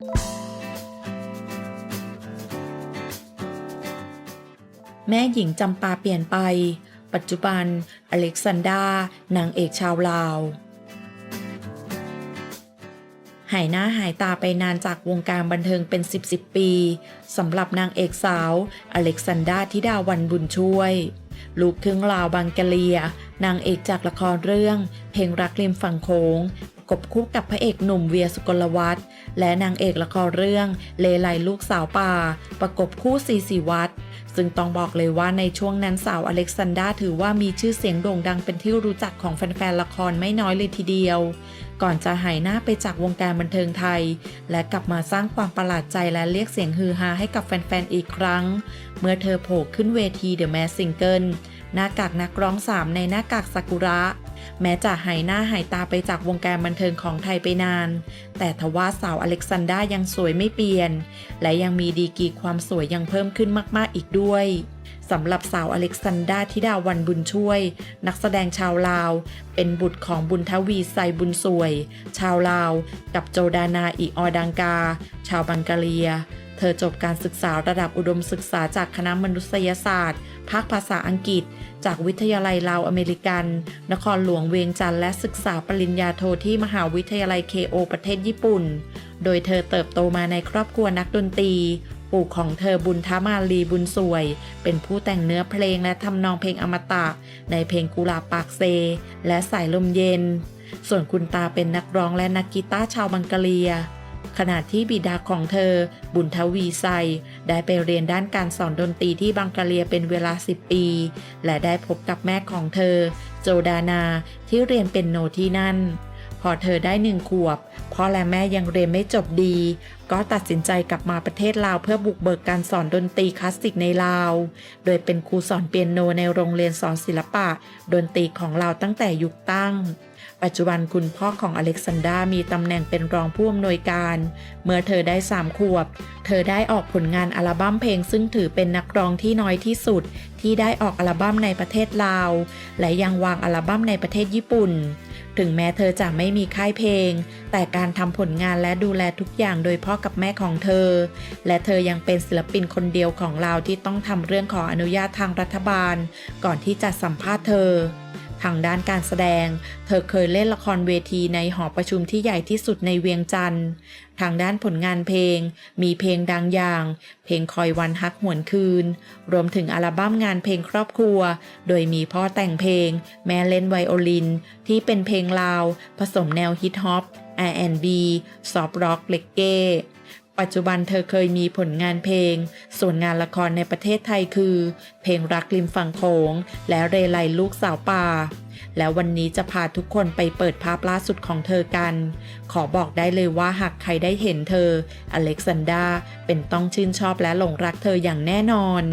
แม่หญิงจำปาเปลี่ยนไป ปัจจุบัน อเล็กซานดา นางเอกชาวลาว หายหน้าหายตาไปนานจากวงการบันเทิงเป็น10 10ปีสำหรับนางเอกสาว อเล็กซานดาธิดาวันบุญช่วย ลูกครึ่งลาวบังกะเลีย นางเอกจากละครเรื่อง เพลงรักริมฝั่งโขง กบคู่กับพระเอกหนุ่มเวียสุกลวัฒน์และนางเอกละครเรื่องเลไลลูกสาวป่า ประกบคู่สีสีวัดซึ่งต้องบอกเลยว่าในช่วงนั้นสาวอเล็กซานดราถือว่ามีชื่อเสียงโด่งดังเป็นที่รู้จักของแฟนๆละครไม่น้อยเลยทีเดียว ก่อนจะหายหน้าไปจากวงการบันเทิงไทย และกลับมาสร้างความประหลาดใจและเรียกเสียงฮือฮาให้กับแฟนๆอีกครั้ง เมื่อเธอโผล่ขึ้นเวที The Mask Singer หน้ากากนักร้องสามในหน้ากากซากุระ แม้จะหายหน้าหายตาไปจากวงการบันเทิงของไทยไปนาน แต่ทว่าสาวอเล็กซานดรายังสวยไม่เปลี่ยน และยังมีดีกีความสวยยังเพิ่มขึ้นมาก ๆ อีกด้วยสำหรับสาวอเล็กซานดราธิดาวันบุญช่วย นักแสดงชาวลาว เป็นบุตรของบุญทวีไซบุญสวย ชาวลาว กับโจดานาอิออดังกา ชาวบังกาเลีย เธอจบการศึกษาระดับอุดมศึกษาจากคณะมนุษยศาสตร์ ภาคภาษาอังกฤษ จากวิทยาลัยลาวอเมริกัน นครหลวงเวียงจันทร์และศึกษาปริญญาโทที่มหาวิทยาลัยเคโอประเทศญี่ปุ่น โดยเธอเติบโตมาในครอบครัวนักดนตรีปู่ของเธอบุญทามาลีบุญสวย เป็นผู้แต่งเนื้อเพลงและทำนองเพลงอมตะ ในเพลงกุลาปากเซ และสายลมเย็น ส่วนคุณตาเป็นนักร้องและนักกีตาร์ชาวบังกะเลีย ขณะที่บิดาของเธอ บุญทวีไซ ได้ไปเรียนด้านการสอนดนตรีที่บังกะเลียเป็นเวลา 10 ปี และได้พบกับแม่ของเธอ โจดานาที่เรียนเป็นโนที่นั่น พอเธอได้หนึ่งขวบพ่อและแม่ยังเรียนไม่จบดี ก็ตัดสินใจกลับมาประเทศลาวเพื่อบุกเบิกการสอนดนตรีคลาสสิกในลาว โดยเป็นครูสอนเปียโนในโรงเรียนสอนศิลปะ ดนตรีของลาวตั้งแต่ยุคตั้ง ปัจจุบันคุณพ่อของอเล็กซานดรามีตำแหน่งเป็นรองผู้อำนวยการ เมื่อเธอได้สามขวบ เธอได้ออกผลงานอัลบั้มเพลงซึ่งถือเป็นนักร้องที่น้อยที่สุด ที่ได้ออกอัลบั้มในประเทศลาว และยังวางอัลบั้มในประเทศญี่ปุ่น ถึงแม้เธอจะไม่มีค่ายเพลง แต่การทำผลงานและดูแลทุกอย่างโดยพ่อกับแม่ของเธอ และเธอยังเป็นศิลปินคนเดียวของลาวที่ต้องทำเรื่องขออนุญาตทางรัฐบาล ก่อนที่จะสัมภาษณ์เธอ ทางด้านการแสดง เธอเคยเล่นละครเวทีในหอประชุมที่ใหญ่ที่สุดในเวียงจันทร์ ทางด้านผลงานเพลง มีเพลงดังอย่าง เพลงคอยวันฮักหวนคืน รวมถึงอัลบั้มงานเพลงครอบครัว โดยมีพ่อแต่งเพลง แม่เล่นไวโอลิน ที่เป็นเพลงลาว ผสมแนวฮิปฮอป R&B ซอฟร็อกเลกเก้ ปัจจุบันเธอเคยมีผลงานเพลง ส่วนงานละครในประเทศไทยคือ เพลงรักริมฝั่งโขง และเรไลลูกสาวป่า แล้ววันนี้จะพาทุกคนไปเปิดภาพล่าสุดของเธอกัน ขอบอกได้เลยว่าหากใครได้เห็นเธอ อเล็กซานดราเป็นต้องชื่นชอบและหลงรักเธออย่างแน่นอน